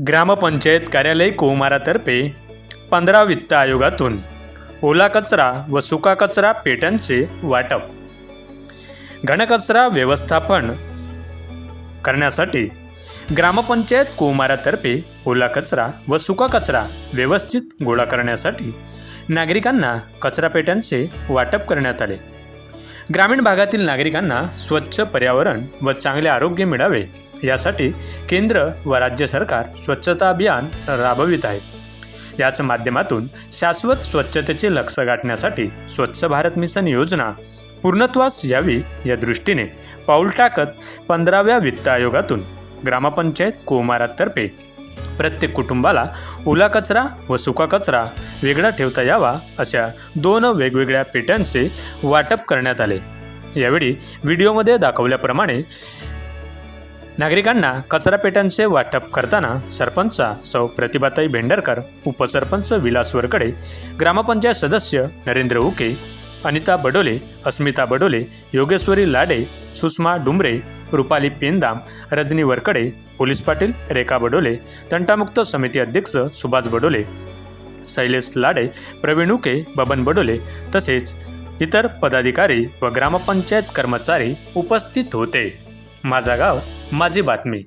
ग्रामपंचायत कार्यालय कोमारातर्फे पंधरा वित्त आयोगातून ओला कचरा व सुका कचरा पेट्यांचे वाटप. घनकचरा व्यवस्थापन करण्यासाठी ग्रामपंचायत कोमारातर्फे ओला कचरा व सुका कचरा व्यवस्थित गोळा करण्यासाठी नागरिकांना कचरा पेट्यांचे वाटप करण्यात आले. ग्रामीण भागातील नागरिकांना स्वच्छ पर्यावरण व चांगले आरोग्य मिळावे यासाठी केंद्र व राज्य सरकार स्वच्छता अभियान राबवित आहे. याच माध्यमातून शाश्वत स्वच्छतेचे लक्ष गाठण्यासाठी स्वच्छ भारत मिशन योजना पूर्णत्वास यावी या दृष्टीने पाऊल टाकत पंधराव्या वित्त आयोगातून ग्रामपंचायत कोमारातर्फे प्रत्येक कुटुंबाला ओला कचरा व सुका कचरा वेगळा ठेवता यावा अशा दोन वेगवेगळ्या पेट्यांचे वाटप करण्यात आले. यावेळी व्हिडिओमध्ये दाखवल्याप्रमाणे नागरिकांना कचरा पेट्यांचे वाटप करताना सरपंचा सौ प्रतिभाताई भेंडरकर उपसरपंच विलास वरकडे ग्रामपंचायत सदस्य नरेंद्र उके अनिता बडोले अस्मिता बडोले योगेश्वरी लाडे सुषमा डुमरे रुपाली पेंदाम रजनी वरकडे पोलीस पाटील रेखा बडोले तंटामुक्त समिती अध्यक्ष सुभाष बडोले शैलेश लाडे प्रवीण उके बबन बडोले तसेच इतर पदाधिकारी व ग्रामपंचायत कर्मचारी उपस्थित होते. माझा गाव माझी बातमी.